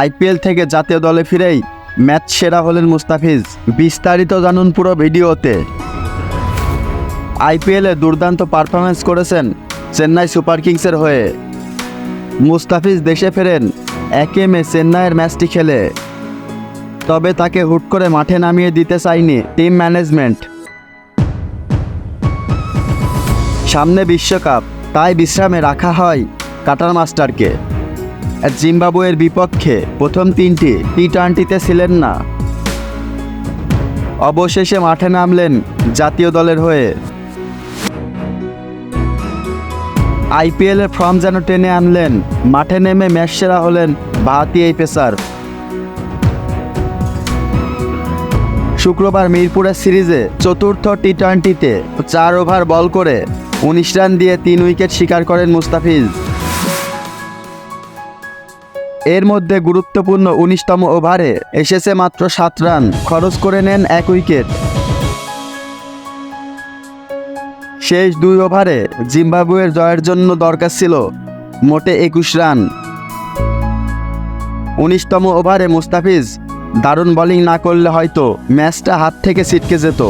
IPL থেকে জাতীয় দলে ফিরেই ম্যাচ সেরা হলেন মুস্তাফিজ। বিস্তারিত জানুন পুরো ভিডিওতে। আইপিএলে দুর্দান্ত পারফরমেন্স করেছেন চেন্নাই সুপার কিংসের হয়ে। মুস্তাফিজ দেশে ফেরেন, একে মে চেন্নাইয়ের ম্যাচটি খেলে। তবে তাকে হুট করে মাঠে নামিয়ে দিতে চায়নি টিম ম্যানেজমেন্ট। সামনে বিশ্বকাপ, তাই বিশ্রামে রাখা হয় কাটার মাস্টারকে। জিম্বাবুয়ের বিপক্ষে প্রথম তিনটি টি টোয়েন্টিতে ছিলেন না। অবশেষে মাঠে নামলেন জাতীয় দলের হয়ে। আইপিএলের ফর্ম যেন টেনে আনলেন, মাঠে নেমে ম্যাচ সেরা হলেন ভারতী এই পেসার। শুক্রবার মিরপুরের সিরিজে চতুর্থ টি টোয়েন্টিতে চার ওভার বল করে, উনিশ রান দিয়ে তিন উইকেট শিকার করেন মুস্তাফিজ। এর মধ্যে গুরুত্বপূর্ণ উনিশতম ওভারে এসেছে মাত্র সাত রান। খরচ করে নেন এক উইকেট। শেষ দুই ওভারে জিম্বাবুয়ের জয়ের জন্য দরকার ছিল মোটে একুশ রান। উনিশতম ওভারে মুস্তাফিজ দারুণ বোলিং না করলে হয়তো ম্যাচটা হাত থেকে ছিটকে যেত।